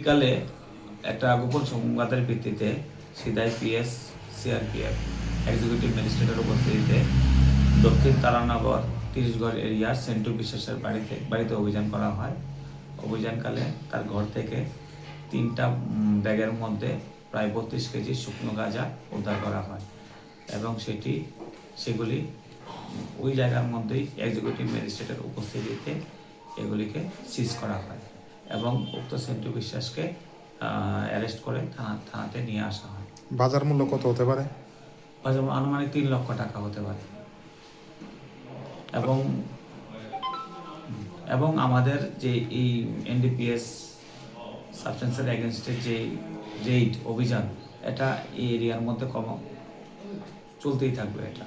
বিকালে একটা গোপন সংবাদের ভিত্তিতে সিদাই পিএস, সিআরপিএফ এক্সিকিউটিভ ম্যাজিস্ট্রেটের উপস্থিতিতে দক্ষিণ তারানগর, তিরিশগড় এরিয়ার সেন্টু বিশ্বাসের বাড়িতে বাড়িতে অভিযান করা হয়। অভিযানকালে তার ঘর থেকে তিনটা ব্যাগের মধ্যে প্রায় বত্রিশ কেজি শুকনো গাঁজা উদ্ধার করা হয় এবং সেটি সেগুলি ওই জায়গার মধ্যেই এক্সিকিউটিভ ম্যাজিস্ট্রেটের উপস্থিতিতে এগুলিকে সিজ করা হয়। এবং উক্ত সেন্টু বিশ্বাসকে অ্যারেস্ট করে থানা থানাতে নিয়ে আসা হয়। বাজার মূল্য কত হতে পারে? বাজার আনুমানিক তিন লক্ষ টাকা হতে পারে। এবং এবং আমাদের যে এই এনডিপিএস সাবস্টেন্সের এগেনস্টের যে রেইড অভিযান এটা এই এরিয়ার মধ্যে কম চলতেই থাকবে এটা।